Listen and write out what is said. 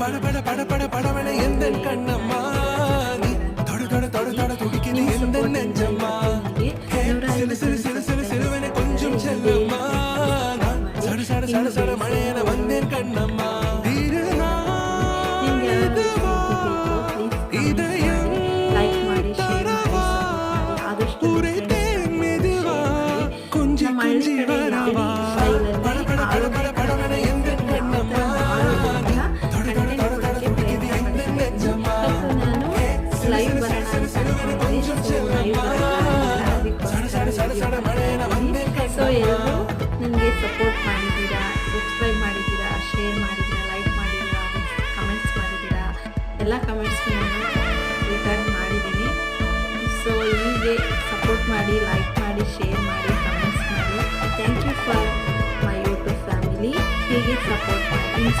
பட பட பட பட படவன எந்த கண்ணம்மா? நீ தொட தொட தொட தொட துடிக்குது எந்த நெஞ்சம்மா? சிறு சிறு சிறு சிறு சிறுவன கொஞ்சம் செல்லம்மா. சட சட சட சட மழையன வந்தேன் கண்ணம்மா. உரை கொஞ்சம் வரவா? ಲೈವ್ ಬರೋಣ ಸೊ ಎಲ್ಲರೂ ನನಗೆ ಸಪೋರ್ಟ್ ಮಾಡಿದ್ದೀರಾ ಸಬ್ಸ್ಕ್ರೈಬ್ ಮಾಡಿದ್ದೀರಾ ಶೇರ್ ಮಾಡಿದ್ದೀರಾ ಲೈಕ್ ಮಾಡಿದ್ದೀರಾ ಕಮೆಂಟ್ಸ್ ಮಾಡಿದ್ದೀರಾ, ಎಲ್ಲ ಕಮೆಂಟ್ಸ್ಗೂ ನಾನು ರಿಟರ್ನ್ ಮಾಡಿದ್ದೀನಿ. ಸೊ ಹೀಗೆ ಸಪೋರ್ಟ್ ಮಾಡಿ ಲೈಕ್ ಮಾಡಿ ಶೇರ್ ಮಾಡಿ ಕಮೆಂಟ್ಸ್ ಮಾಡಿ. Thank you for my YouTube family ಹೀಗೆ ಸಪೋರ್ಟ್ ಮಾಡಿ. ಸಪೋರ್ಟ್